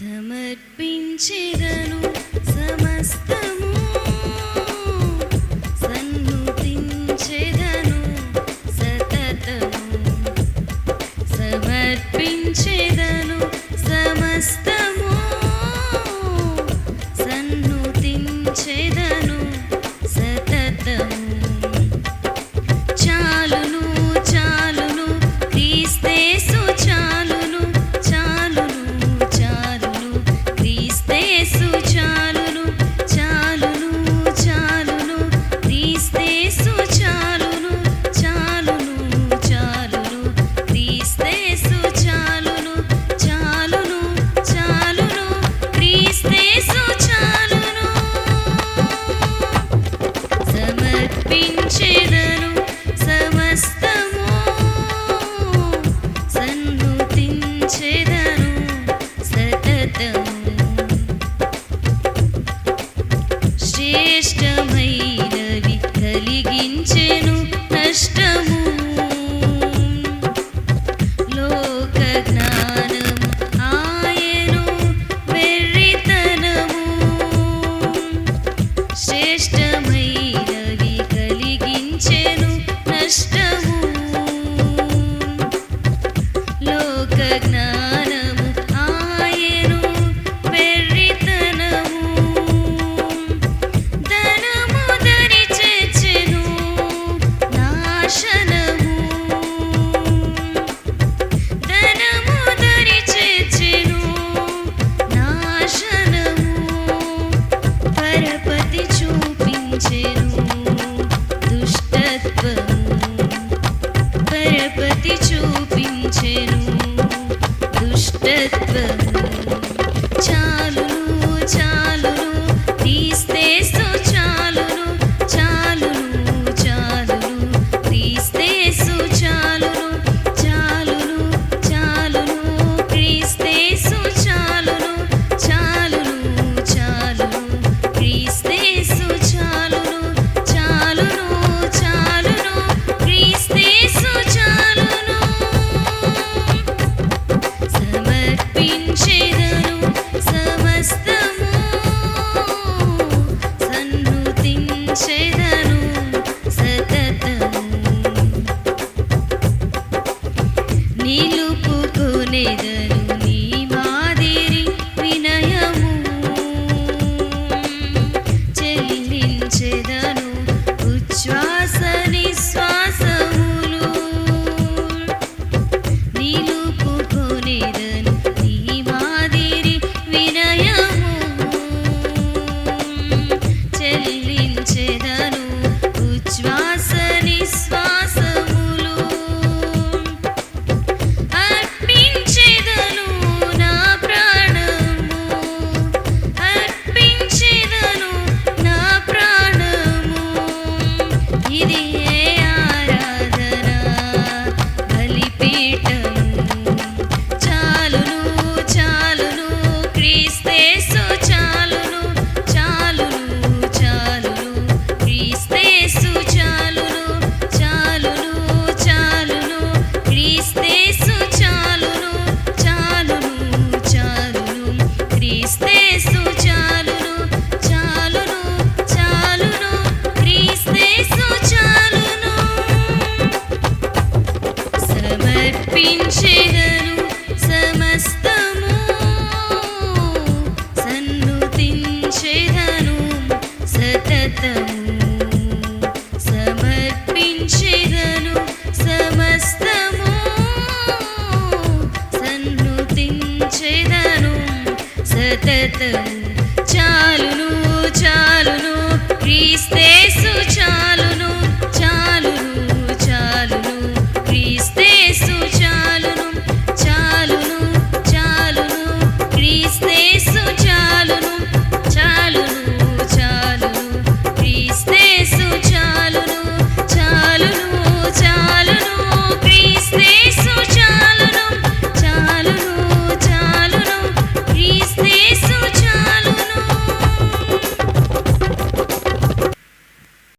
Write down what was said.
సమర్పించెదను సమస్తము. సన్నుతించెదను సతతము. సమర్పించెదను సమస్తము. సన్నుతించెదను श्रेष्ठमयी தத்துவ watching. చాలును చాలును క్రీస్తే